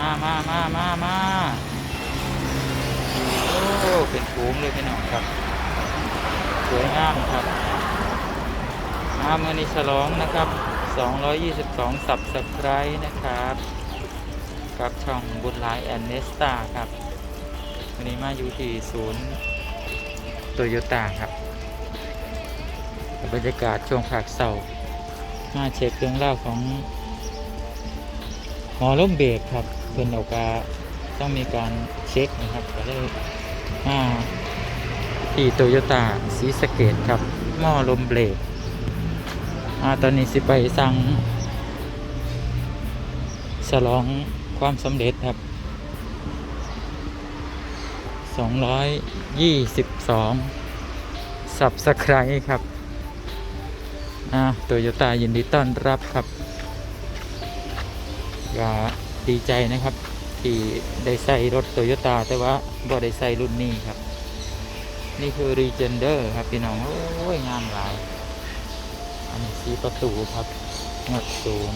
มามามามามาโอ้ เป็นฟูงเลยพี่น้องครับ สวยงามครับมาเมื่อนี้ฉลองนะครับ 222 สับสไครนะครับ กับช่องบุญหลายแอนเนสตาครับ วันนี้มาอยู่ที่ศูนย์โตโยต้าครับบรรยากาศช่วงภาคเสาร์มาเช็คเรื่องเล่าของหมอล่มเบรกครับ เพิ่นเอากาต้องมีการเช็คนะครับก็เลยมาที่โตโยต้าสีสเกตครับ หม้อลมเบรกอ่าตอนนี้สิไปสั่งฉลองความสำเร็จครับ 222 สับสไครครับอ่าโตโยต้ายินดีต้อนรับครับก็ ดีใจนะครับ ที่ได้ใส่รถโตโยต้าแต่ว่าบ่ได้ใส่รุ่นนี้ครับ นี่คือ r e g e n d e r ครับพี่น้อง โอ้ยงามหลาย อันนี้สีประตูครับหนักสูง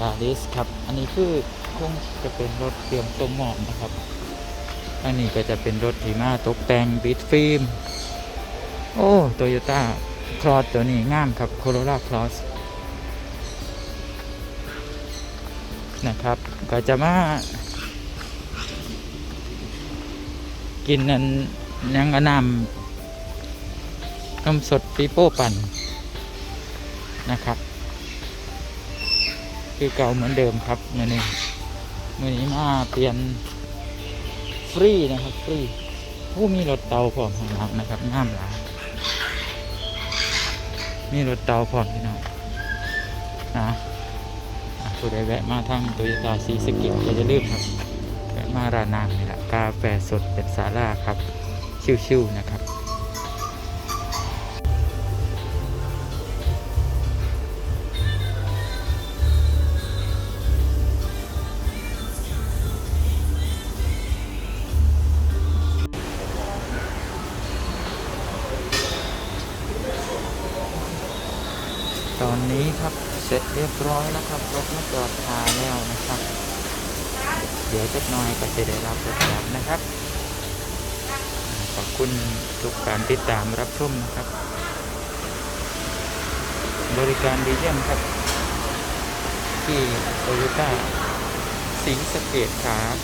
ยาริสครับ อันนี้คือคงจะเป็นรถเครื่องต้มหม้อนะครับ อันนี้ก็จะเป็นรถที่มาตกแต่งบิดฟิล์ม โอ้โตโยต้าคลอสตัวนี้งามครับโคโรล่าคลอส นะครับ ก็จะมา กินนันยังอนนำนมสดปีโป้ปั่นนะครับ คือเก่าเหมือนเดิมครับมื่อนี้มื่อนี้มาเปลี่ยนฟรีนะครับฟรีผู้มีรถเตาพร้อมข้างหลังนะครับงามหลายมีรถเตาพร้อมพี่น้องนะ ผู้ใดแวะมาทางโตโยต้าซีสเกตก็จะลืมครับแวะมาร้านนางนี่แหละกาแฟสดเป็นสาลาครับ ชิวๆนะครับตอนนี้ครับ เสร็จเรียบร้อยแล้วครับรถมาจอดทาแล้วนะครับ เดี๋ยวจะน้อยก็จะได้รับรถกลับนะครับ ขอบคุณทุกการติดตามรับชมนะครับ บริการดีเยี่ยมครับ ที่โตโยต้าสิงสเกตครับ